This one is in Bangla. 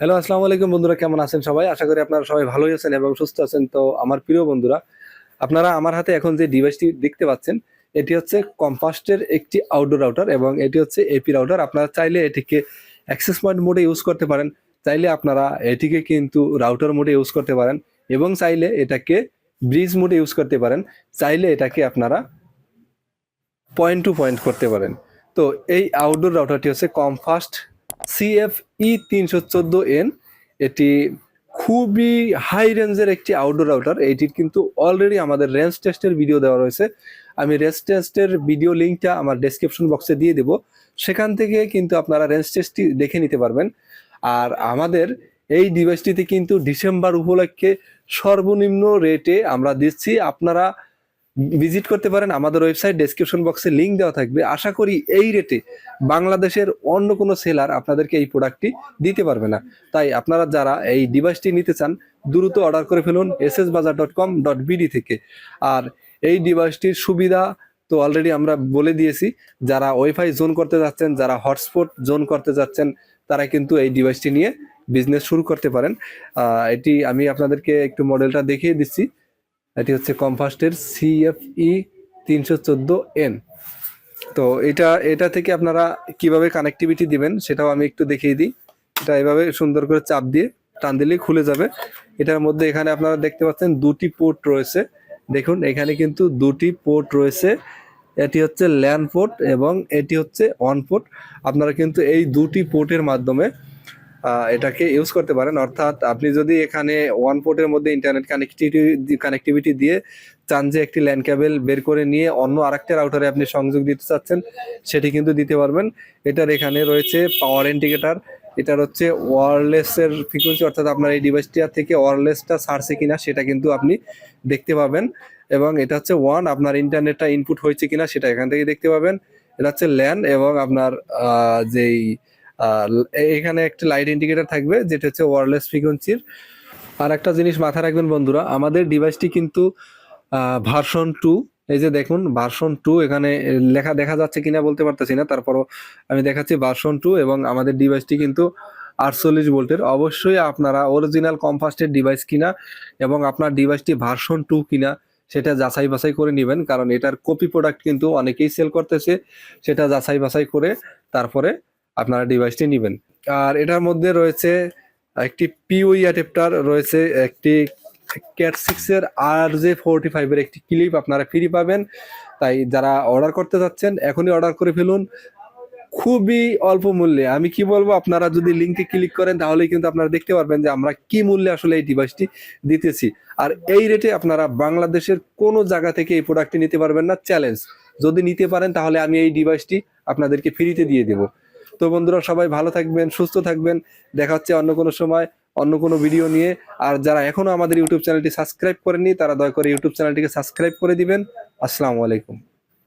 হ্যালো আসসালামু আলাইকুম বন্ধুরা, কেমন আছেন সবাই? আশা করি আপনারা সবাই ভালোই আছেন এবং সুস্থ আছেন। তো আমার প্রিয় বন্ধুরা, আপনারা আমার হাতে এখন যে ডিভাইসটি দেখতে পাচ্ছেন, এটি হচ্ছে কম্পাস্টের একটি আউটডোর রাউটার এবং এটি হচ্ছে এপি রাউটার আপনারা চাইলে এটিকে অ্যাক্সেস পয়েন্ট মোডে ইউজ করতে পারেন। চাইলে আপনারা এটিকে কিন্তু রাউটার মোডে ইউজ করতে পারেন এবং চাইলে এটাকে ব্রিজ মোডে ইউজ করতে পারেন। চাইলে এটাকে আপনারা পয়েন্ট টু পয়েন্ট করতে পারেন। তো এই আউটডোর রাউটারটি হচ্ছে কমফাস্ট সিএফই তিনশো চোদ্দ এন এটি খুবই হাই রেঞ্জের একটি আউটডোর রাউটার এটির কিন্তু অলরেডি আমাদের রেঞ্জ টেস্টের ভিডিও দেওয়া রয়েছে। আমি রেঞ্জ টেস্টের ভিডিও লিঙ্কটা আমার ডেসক্রিপশন বক্সে দিয়ে দেব। সেখান থেকে কিন্তু আপনারা রেঞ্জ টেস্টটি দেখে নিতে পারবেন। আর আমাদের এই ডিভাইসটিতে কিন্তু ডিসেম্বর উপলক্ষে সর্বনিম্ন রেটে আমরা দিচ্ছি। আপনারা ভিজিট করতে পারেন। আমাদের ওয়েবসাইট ডেসক্রিপশন বক্সে লিংক দেওয়া থাকবে। আশা করি এই রেটে বাংলাদেশের অন্য কোনো সেলার আপনাদেরকে এই প্রোডাক্টটি দিতে পারবে না। তাই আপনারা যারা এই ডিভাইসটি নিতে চান, দ্রুত অর্ডার করে ফেলুন S S Bazar dot com dot BD থেকে। আর এই ডিভাইসটির সুবিধা তো অলরেডি আমরা বলে দিয়েছি। যারা ওয়াইফাই জোন করতে যাচ্ছেন, যারা হটস্পট জোন করতে যাচ্ছেন, তারা কিন্তু এই ডিভাইসটি নিয়ে বিজনেস শুরু করতে পারেন। এটি আমি আপনাদেরকে একটু মডেলটা দেখিয়ে দিচ্ছি। এটি হচ্ছে কম্ফাস্টের সিএফই তিনশো চোদ্দ এন তো এটা এটা থেকে আপনারা কীভাবে কানেক্টিভিটি দিবেন সেটাও আমি একটু দেখিয়ে দিই। এটা এভাবে সুন্দর করে চাপ দিয়ে টান দিলেই খুলে যাবে। এটার মধ্যে এখানে আপনারা দেখতে পাচ্ছেন দুটি পোর্ট রয়েছে। দেখুন, এখানে কিন্তু দুটি পোর্ট রয়েছে। এটি হচ্ছে ল্যান্ড পোর্ট এবং এটি হচ্ছে অন পোর্ট আপনারা কিন্তু এই দুটি পোর্টের মাধ্যমে এটাকে ইউজ করতে পারেন। অর্থাৎ আপনি যদি এখানে ওয়ান পোর্টের মধ্যে ইন্টারনেট কানেক্টিভিটি কানেক্টিভিটি দিয়ে চান যে একটি ল্যান্ড কেবল বের করে নিয়ে অন্য আরেকটা রাউটারে আপনি সংযোগ দিতে চাচ্ছেন, সেটি কিন্তু দিতে পারবেন। এটার এখানে রয়েছে পাওয়ার ইন্ডিকেটার এটার হচ্ছে ওয়ারলেসের ফ্রিকোয়েন্সি অর্থাৎ আপনার এই ডিভাইসটা থেকে ওয়ারলেসটা ছাড়ছে কিনা, সেটা কিন্তু আপনি দেখতে পাবেন। এবং এটা হচ্ছে ওয়ান আপনার ইন্টারনেটটা ইনপুট হয়েছে কিনা, সেটা এখান থেকে দেখতে পাবেন। এটা হচ্ছে ল্যান এবং আপনার যেই এখানে একটা লাইট ইন্ডিকেটর থাকবে, যেটা হচ্ছে ওয়ারলেস ফ্রিকোয়েন্সির আর একটা জিনিস মাথায় রাখবেন বন্ধুরা, আমাদের ডিভাইসটি কিন্তু ভার্সন টু এই যে দেখুন ভার্সন টু এখানে লেখা, দেখা যাচ্ছে কিনা বলতে পারতেছি না, তারপরও আমি দেখাচ্ছি ভার্সন টু এবং আমাদের ডিভাইসটি কিন্তু আটচল্লিশ ভোল্টের অবশ্যই আপনারা অরিজিনাল কম্পাস্টের ডিভাইস কিনা এবং আপনার ডিভাইসটি ভার্সন টু কিনা, সেটা যাচাই বাছাই করে নেবেন, কারণ এটার কপি প্রোডাক্ট কিন্তু অনেকেই সেল করতেছে, সেটা যাচাই বাছাই করে তারপরে আপনারা ডিভাইসটি নেবেন। আর এটার মধ্যে রয়েছে একটি পিওই অ্যাডাপ্টার রয়েছে একটি ক্যাট সিক্স এর আর জে ফোরটি ফাইভের একটি ক্লিপ আপনারা ফ্রি পাবেন। তাই যারা অর্ডার করতে যাচ্ছেন, এখনই অর্ডার করে ফেলুন। খুবই অল্প মূল্যে। আমি কি বলব, আপনারা যদি লিঙ্কে ক্লিক করেন তাহলে কিন্তু আপনারা দেখতে পারবেন যে আমরা কি মূল্যে আসলে এই ডিভাইসটি দিতেছি। আর এই রেটে আপনারা বাংলাদেশের কোনো জায়গা থেকে এই প্রোডাক্টটি নিতে পারবেন না চ্যালেঞ্জ যদি নিতে পারেন, তাহলে আমি এই ডিভাইসটি আপনাদেরকে ফ্রিতে দিয়ে দেবো। তো বন্ধুরা সবাই ভালো থাকবেন, সুস্থ থাকবেন। দেখা হচ্ছে অন্য কোনো সময়, অন্য কোনো ভিডিও নিয়ে। আর যারা এখনও আমাদের ইউটিউব চ্যানেলটি সাবস্ক্রাইব করেনি তারা দয়া করে ইউটিউব চ্যানেলটিকে সাবস্ক্রাইব করে দিবেন। আসসালামু আলাইকুম।